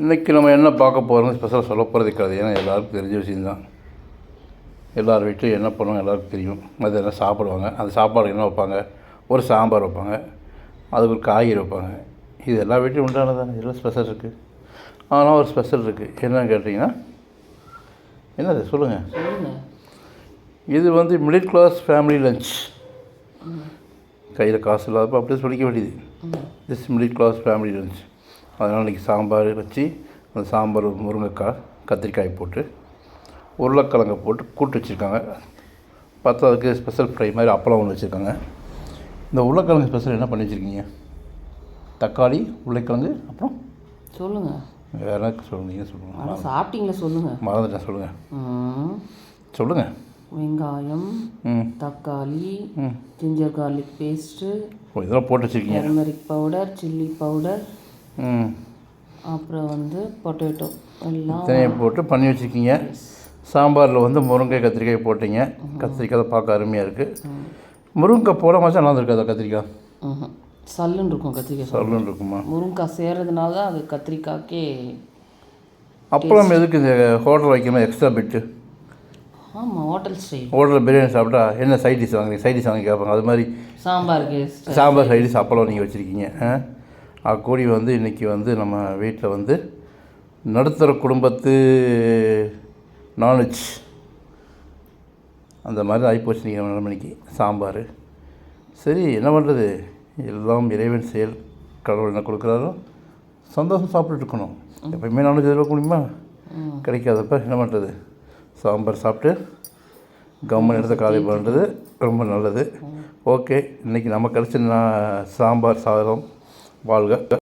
இன்றைக்கி நம்ம என்ன பார்க்க போகிறோம் ஸ்பெஷலாக சொல்ல போகிறது கிடையாது. ஏன்னா எல்லாருக்கும் தெரிஞ்ச விஷயம்தான். எல்லார் வீட்லையும் என்ன பண்ணுவாங்க எல்லாருக்கும் தெரியும். அது என்ன சாப்பிடுவாங்க? அந்த சாப்பாடு என்ன வைப்பாங்க? ஒரு சாம்பார் வைப்பாங்க. அதுக்கு ஒரு காய்கறி வைப்பாங்க. இது எல்லா வீட்லையும் உண்டானதானே இதெல்லாம் ஸ்பெஷல் இருக்குது ஆனால் ஒரு ஸ்பெஷல் இருக்குது என்னன்னு கேட்டிங்கன்னா என்னது? சொல்லுங்கள் சொல்லுங்க. இது வந்து மிடில் கிளாஸ் ஃபேமிலி லஞ்ச் கையில் காசு இல்லாதப்போ அப்படியே சொல்லிக்க வேண்டியது. This middle class family lunch அதனால் இன்றைக்கி சாம்பார் வச்சு அந்த சாம்பார் முருங்கைக்காய் கத்திரிக்காய் போட்டு உருளைக்கிழங்க போட்டு கூட்டு வச்சுருக்காங்க. பத்தாவதுக்கு ஸ்பெஷல் ஃப்ரை மாதிரி அப்பளம் ஒன்று வச்சுருக்காங்க. இந்த உருளைக்கிழங்கு ஸ்பெஷல் என்ன பண்ணி வச்சுருக்கீங்க? தக்காளி உருளைக்கிழங்கு அப்புறம் சொல்லுங்க. வேறு என்ன சொல்லுங்க? சொல்லுங்கள் சாப்பிட்டீங்களா சொல்லுங்க. மறந்துட்டேன் சொல்லுங்கள் ம், சொல்லுங்கள் வெங்காயம் தக்காளி ம். ஜிஞ்சர் கார்லிக் பேஸ்ட்டு இதெல்லாம் போட்டு வச்சுருக்கீங்க. டர்மரிக் பவுடர் சில்லி பவுடர் அப்புறம் வந்து பொட்டேட்டோ எல்லாம் இத்தனையை போட்டு பண்ணி வச்சுருக்கீங்க. சாம்பாரில் வந்து முருங்கை கத்திரிக்காய் போட்டீங்க. கத்திரிக்காய் தான் பார்க்க அருமையாக இருக்குது முருங்கைக்காய் போட மாச்சா நல்லா இருக்காதா கத்திரிக்காய். சல்லுன்னு இருக்கும் கத்திரிக்காய் சாதம். சொல்லணுன்னு இருக்குமா? முருங்கைக்காய் சேர்றதுனால தான் அது கத்திரிக்காய்க்கே அப்பளம் எதுக்கு இந்த ஹோட்டல் வைக்கணும்? எக்ஸ்ட்ரா பிட்டு ஆமாம் ஹோட்டல் ஸ்டைல் ஹோட்டலில் பிரியாணி சாப்பிட்டா என்ன சைட் டிஷ் வாங்குறீங்க? சைட் டிஷ் வாங்கி கேட்பாங்க. அது மாதிரி style. சாம்பார் சைட் டிஷ் அப்பளம் நீங்கள் வச்சுருக்கீங்க. கூடி வந்து இன்றைக்கி வந்து நம்ம வீட்டில் வந்து நடுத்தர குடும்பத்து நான்வெஜ் அந்த மாதிரி ஆகிப்போச்சு நீங்கள் நாலு மணிக்கு சாம்பார். சரி என்ன பண்ணுறது எல்லாம் இறைவன் செயல் கடவுள் என்ன கொடுக்குறாரோ சந்தோஷம் சாப்பிட்டுட்டு இருக்கணும். எப்பயுமே நான்வெஜ் எதிர்பார்க்க முடியுமா கிடைக்காதப்ப என்ன பண்ணுறது சாம்பார் சாப்பிட்டு கம்மன் எடுத்து காலி பண்ணுறது ரொம்ப நல்லது. ஓகே இன்றைக்கி நம்ம கிடச்ச சாம்பார் சாதம் வாழ்க